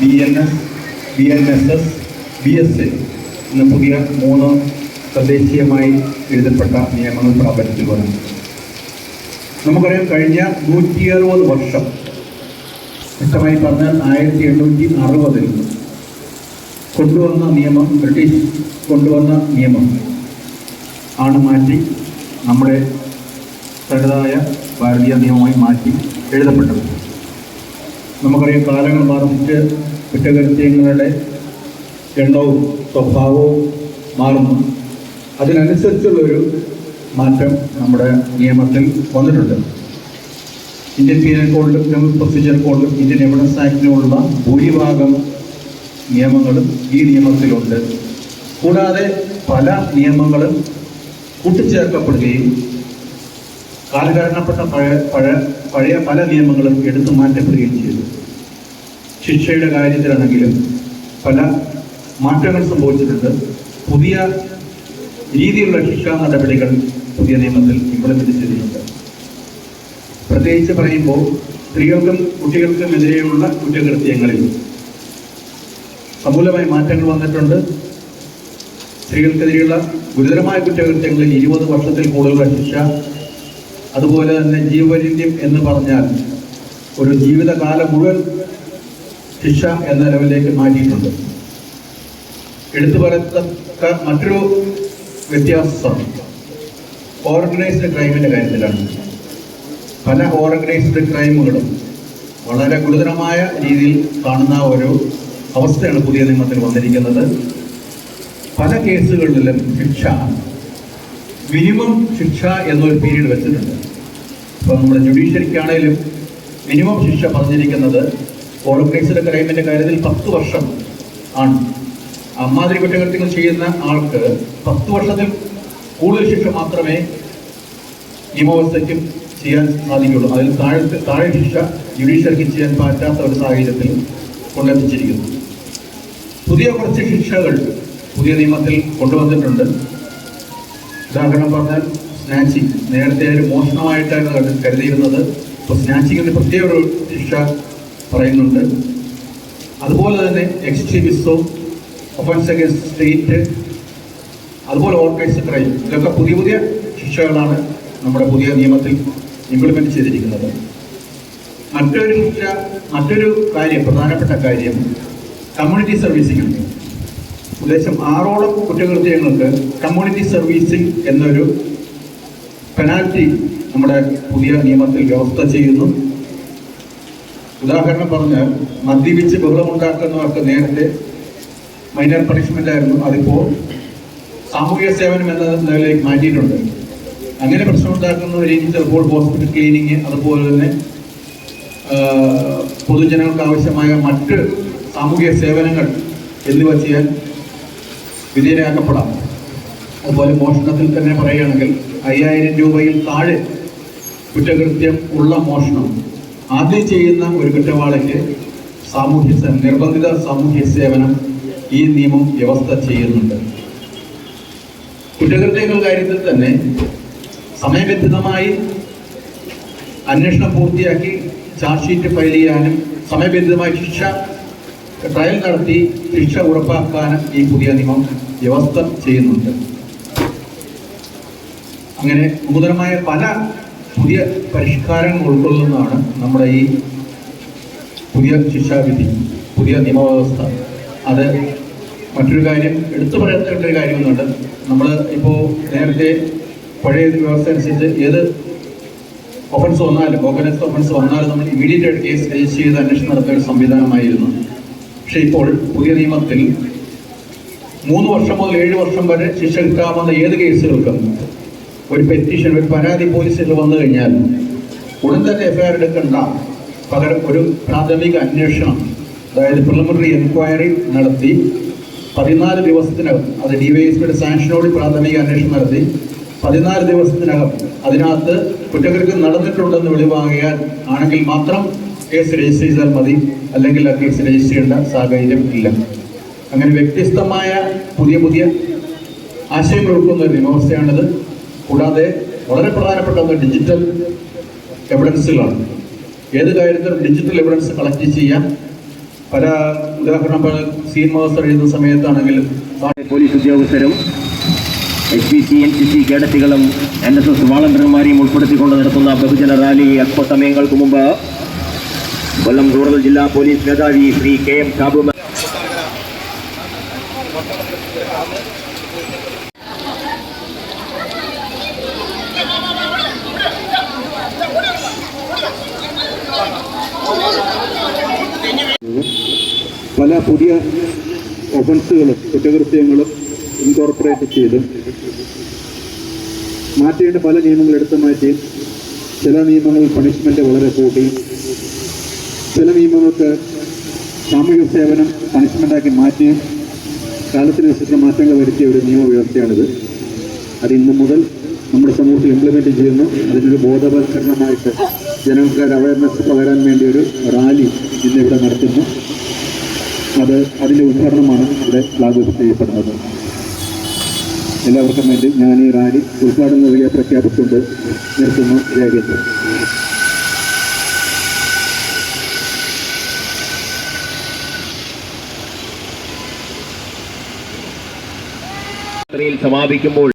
B N S B N S S B S A എന്ന പുതിയ മൂന്ന് തദ്ദേശീയമായി എഴുതപ്പെട്ട നിയമങ്ങൾ പ്രാബല്യത്തിൽ വന്നു നമുക്കറിയാം കഴിഞ്ഞ നൂറ്റി അറുപത് വർഷം വ്യക്തമായി പറഞ്ഞാൽ ആയിരത്തി എണ്ണൂറ്റി അറുപതിൽ കൊണ്ടുവന്ന നിയമം ബ്രിട്ടീഷ് കൊണ്ടുവന്ന നിയമം ആണ് മാറ്റി നമ്മുടെ തനതായ ഭാരതീയ നിയമമായി മാറ്റി എഴുതപ്പെട്ടത്. നമുക്കറിയാം കാലങ്ങൾ മാറിച്ച് കുറ്റകൃത്യങ്ങളുടെ എണ്ണവും സ്വഭാവവും മാറുന്നു. അതിനനുസരിച്ചുള്ളൊരു മാറ്റം നമ്മുടെ നിയമത്തിൽ വന്നിട്ടുണ്ട്. ഇന്ത്യൻ പീനൽ കോഡിലും ക്രിമിനൽ പ്രൊസീജിയർ കോഡിലും ഇന്ത്യൻ എവിഡൻസ് ആക്ടിലുമുള്ള ഭൂരിഭാഗം നിയമങ്ങളും ഈ നിയമത്തിലുണ്ട്. കൂടാതെ പല നിയമങ്ങളും കൂട്ടിച്ചേർക്കപ്പെടുകയും കാലഘട്ടപ്പെട്ട പഴയ പഴയ പഴയ പല നിയമങ്ങളും എടുത്തു മാറ്റപ്പെടുകയും ചെയ്തു. ശിക്ഷയുടെ കാര്യത്തിലാണെങ്കിലും പല മാറ്റങ്ങൾ സംഭവിച്ചിട്ടുണ്ട്. പുതിയ രീതിയിലുള്ള ശിക്ഷാ നടപടികൾ പുതിയ നിയമത്തിൽ ഇംപ്ലിമെന്റ് ചെയ്തിട്ടുണ്ട് പ്രത്യേകിച്ച് പറയുമ്പോൾ സ്ത്രീകൾക്കും കുട്ടികൾക്കും എതിരെയുള്ള കുറ്റകൃത്യങ്ങളിൽ സമൂലമായി മാറ്റങ്ങൾ വന്നിട്ടുണ്ട്. സ്ത്രീകൾക്കെതിരെയുള്ള ഗുരുതരമായ കുറ്റകൃത്യങ്ങളിൽ ഇരുപത് വർഷത്തിൽ കൂടുതലുള്ള ശിക്ഷ അതുപോലെ തന്നെ ജീവവൈരുദ്ധ്യം എന്ന് പറഞ്ഞാൽ ഒരു ജീവിതകാലം മുഴുവൻ ശിക്ഷ എന്ന ലെവലിലേക്ക് മാറ്റിയിട്ടുണ്ട്. എടുത്തു പറയത്തക്ക മറ്റൊരു വ്യത്യാസം ഓർഗനൈസ്ഡ് ക്രൈമിന്റെ കാര്യത്തിലാണ്. പല ഓർഗനൈസ്ഡ് ക്രൈമുകളും വളരെ ഗുരുതരമായ രീതിയിൽ കാണുന്ന ഒരു അവസ്ഥയാണ് പുതിയ നിയമത്തിൽ വന്നിരിക്കുന്നത്. പല കേസുകളിലും ശിക്ഷ മിനിമം ശിക്ഷ എന്നൊരു പീരീഡ് വെച്ചിട്ടുണ്ട്. ഇപ്പോൾ നമ്മുടെ ജുഡീഷ്യറിക്കാണേലും മിനിമം ശിക്ഷ പറഞ്ഞിരിക്കുന്നത് ഓർഗനൈസ്ഡ് ക്രൈമിന്റെ കാര്യത്തിൽ പത്ത് വർഷം ആണ്. അമ്മാതിരി കുറ്റകൃത്യങ്ങൾ ചെയ്യുന്ന ആൾക്ക് പത്ത് വർഷത്തിൽ കൂടുതൽ ശിക്ഷ മാത്രമേ നിയമവ്യവസ്ഥയ്ക്കും ചെയ്യാൻ സാധിക്കുള്ളൂ. അതിൽ താഴെ താഴെ ശിക്ഷ ജുഡീഷ്യറിക്ക് ചെയ്യാൻ പറ്റാത്ത ഒരു സാഹചര്യത്തിൽ കൊണ്ടെത്തിച്ചിരിക്കുന്നു. പുതിയ കുറച്ച് ശിക്ഷകൾ പുതിയ നിയമത്തിൽ കൊണ്ടുവന്നിട്ടുണ്ട്. ഉദാഹരണം പറഞ്ഞാൽ സ്നാച്ചിങ്. നേരത്തെ ഒരു മോഷണമായിട്ടാണ് കരു- കരുതിയിരുന്നത്. ഇപ്പോൾ സ്നാച്ചിങ്ങിന് പ്രത്യേക ഒരു ശിക്ഷ പറയുന്നുണ്ട്. അതുപോലെ തന്നെ എക്സ്ട്രീമിസവും ഒഫൻസ് അഗേൻസ്റ്റ് സ്റ്റേറ്റ് അതുപോലെ ഓർഗനൈസ്ഡ് ക്രൈം ഇതൊക്കെ പുതിയ പുതിയ ശിക്ഷകളാണ് നമ്മുടെ പുതിയ നിയമത്തിൽ ഇംപ്ലിമെന്റ് ചെയ്തിരിക്കുന്നത്. മറ്റൊരു ശിക്ഷ മറ്റൊരു കാര്യം പ്രധാനപ്പെട്ട കാര്യം കമ്മ്യൂണിറ്റി സർവീസിംഗ് ഉദ്ദേശം ആറോളം കുറ്റകൃത്യങ്ങൾക്ക് കമ്മ്യൂണിറ്റി സർവീസിംഗ് എന്നൊരു പെനാൽറ്റി നമ്മുടെ പുതിയ നിയമത്തിൽ വ്യവസ്ഥ ചെയ്യുന്നു. ഉദാഹരണം പറഞ്ഞാൽ മദ്യപിച്ച് ബഹളമുണ്ടാക്കുന്നവർക്ക് നേരത്തെ മൈനർ പണിഷ്മെന്റ് ആയിരുന്നു. അതിപ്പോൾ സാമൂഹിക സേവനം എന്ന നിലയിലേക്ക് മാറ്റിയിട്ടുണ്ട്. അങ്ങനെ പ്രശ്നമുണ്ടാക്കുന്നവരെയും ചിലപ്പോൾ ഹോസ്പിറ്റൽ ക്ലീനിങ് അതുപോലെ തന്നെ പൊതുജനങ്ങൾക്ക് ആവശ്യമായ മറ്റ് സാമൂഹിക സേവനങ്ങൾ എന്നിവ ചെയ്യാൻ വിധേയരാക്കപ്പെടാം അതുപോലെ മോഷണത്തിൽ തന്നെ പറയുകയാണെങ്കിൽ അയ്യായിരം രൂപയിൽ താഴെ കുറ്റകൃത്യം ഉള്ള മോഷണം. ആദ്യം ചെയ്യുന്ന ഒരു കുറ്റവാളിക്ക് സാമൂഹ്യ നിർബന്ധിത സാമൂഹ്യ സേവനം ഈ നിയമം വ്യവസ്ഥ ചെയ്യുന്നുണ്ട്. കുറ്റകൃത്യങ്ങൾ കാര്യത്തിൽ തന്നെ സമയബന്ധിതമായി അന്വേഷണം പൂർത്തിയാക്കി ചാർജ് ഷീറ്റ് ഫയൽ ചെയ്യാനും സമയബന്ധിതമായി ശിക്ഷ ട്രയൽ നടത്തി ശിക്ഷ ഉറപ്പാക്കാനും ഈ പുതിയ നിയമം വ്യവസ്ഥ ചെയ്യുന്നുണ്ട്. അങ്ങനെ നൂതനമായ പല പുതിയ പരിഷ്കാരങ്ങൾ ഉൾക്കൊള്ളുന്നതാണ് നമ്മുടെ ഈ പുതിയ ശിക്ഷാവിധി പുതിയ നിയമവ്യവസ്ഥ. അത് മറ്റൊരു കാര്യം എടുത്തു പറയേണ്ട ഒരു കാര്യമൊന്നുണ്ട് നമ്മൾ ഇപ്പോൾ നേരത്തെ പഴയ വ്യവസ്ഥ അനുസരിച്ച് ഏത് ഒഫൻസ് വന്നാലും ഒഫൻസ് വന്നാലും നമ്മൾ ഇമീഡിയറ്റ് ആയിട്ട് കേസ് രജിസ്റ്റർ ചെയ്ത് അന്വേഷണം നടത്തുന്ന ഒരു സംവിധാനമായിരുന്നു. പക്ഷേ ഇപ്പോൾ പുതിയ നിയമത്തിൽ മൂന്ന് വർഷം മുതൽ ഏഴ് വർഷം വരെ ശിക്ഷ കിട്ടാവുന്ന ഏത് കേസുകൾക്കും ഒരു പെറ്റീഷൻ ഒരു പരാതി പോലീസിൽ വന്നു കഴിഞ്ഞാൽ ഉടൻ തന്നെ എഫ്ഐആർ എടുക്കേണ്ട പകരം ഒരു പ്രാഥമിക അന്വേഷണം അതായത് പ്രിലിമിനറി എൻക്വയറി നടത്തി പതിനാല് ദിവസത്തിനകം അത് ഡിവൈഎസ്പിയുടെ സാങ്ഷനോട് പ്രാഥമിക അന്വേഷണം നടത്തി പതിനാല് ദിവസത്തിനകം അതിനകത്ത് കുറ്റകൃത്യം നടന്നിട്ടുണ്ടെന്ന് വെളിവാകിയാൽ ആണെങ്കിൽ മാത്രം കേസ് രജിസ്റ്റർ ചെയ്താൽ മതി. അല്ലെങ്കിൽ ആ കേസ് രജിസ്റ്റർ ചെയ്യേണ്ട സാഹചര്യം ഇല്ല. അങ്ങനെ വ്യത്യസ്തമായ പുതിയ പുതിയ ആശയങ്ങൾ ഉൾക്കുന്ന ഒരു നിയമവ്യവസ്ഥയാണിത് കൂടാതെ വളരെ പ്രധാനപ്പെട്ട ഒന്ന് ഡിജിറ്റൽ എവിഡൻസുകളാണ് ഏത് കാര്യത്തിലും ഡിജിറ്റൽ എവിഡൻസ് കളക്ട് ചെയ്യാം പല ഉദാഹരണം ഇപ്പോൾ സീൻ മാസ്റ്റർ എഴുതുന്ന സമയത്താണെങ്കിലും പോലീസ് ഉദ്യോഗസ്ഥരും S P C N C C കേഡറ്റുകളും N S S വാളണ്ടിയർമാരെയും ഉൾപ്പെടുത്തിക്കൊണ്ട് നടത്തുന്ന ബഹുജന റാലി അല്പസമയങ്ങൾക്ക് മുമ്പ് കൊല്ലം റൂറൽ ജില്ലാ പോലീസ് മേധാവി ശ്രീ കെ എം ഷാബു പല പുതിയ ഒഫൻസുകളും കുറ്റകൃത്യങ്ങളും ഇൻകോർപ്പറേറ്റ് ചെയ്ത് മാറ്റേണ്ട പല നിയമങ്ങൾ എടുത്തു മാറ്റി ചില നിയമങ്ങൾ പണിഷ്മെന്റ് വളരെ കൂട്ടി. ചില നിയമങ്ങൾക്ക് സാമൂഹിക സേവനം പണിഷ്മെന്റാക്കി മാറ്റി കാലത്തിനനുസരിച്ച് മാറ്റങ്ങൾ വരുത്തിയ ഒരു നിയമവ്യവസ്ഥയാണിത്. അത് ഇന്നു മുതൽ നമ്മുടെ സമൂഹത്തിൽ ഇംപ്ലിമെന്റ് ചെയ്യുന്നു. അതിനൊരു ബോധവൽക്കരണമായിട്ട് ജനങ്ങൾക്ക് ഒരു അവയർനെസ് പകരാൻ വേണ്ടി ഒരു റാലി ഇന്ന് ഇവിടെ നടത്തുന്നു. അത് അതിന്റെ ഉദ്ഘാടനമാണ് ഇവിടെ ഫ്ലാഗ് ഓഫ് ചെയ്യപ്പെടുന്നത്. എല്ലാവർക്കും വേണ്ടി ഞാൻ ഈ റാലി ഉദ്ഘാടനം നൽകിയ പ്രഖ്യാപിച്ചുകൊണ്ട് നിർത്തുന്നു. രേഖയിൽ സമാപിക്കുമ്പോൾ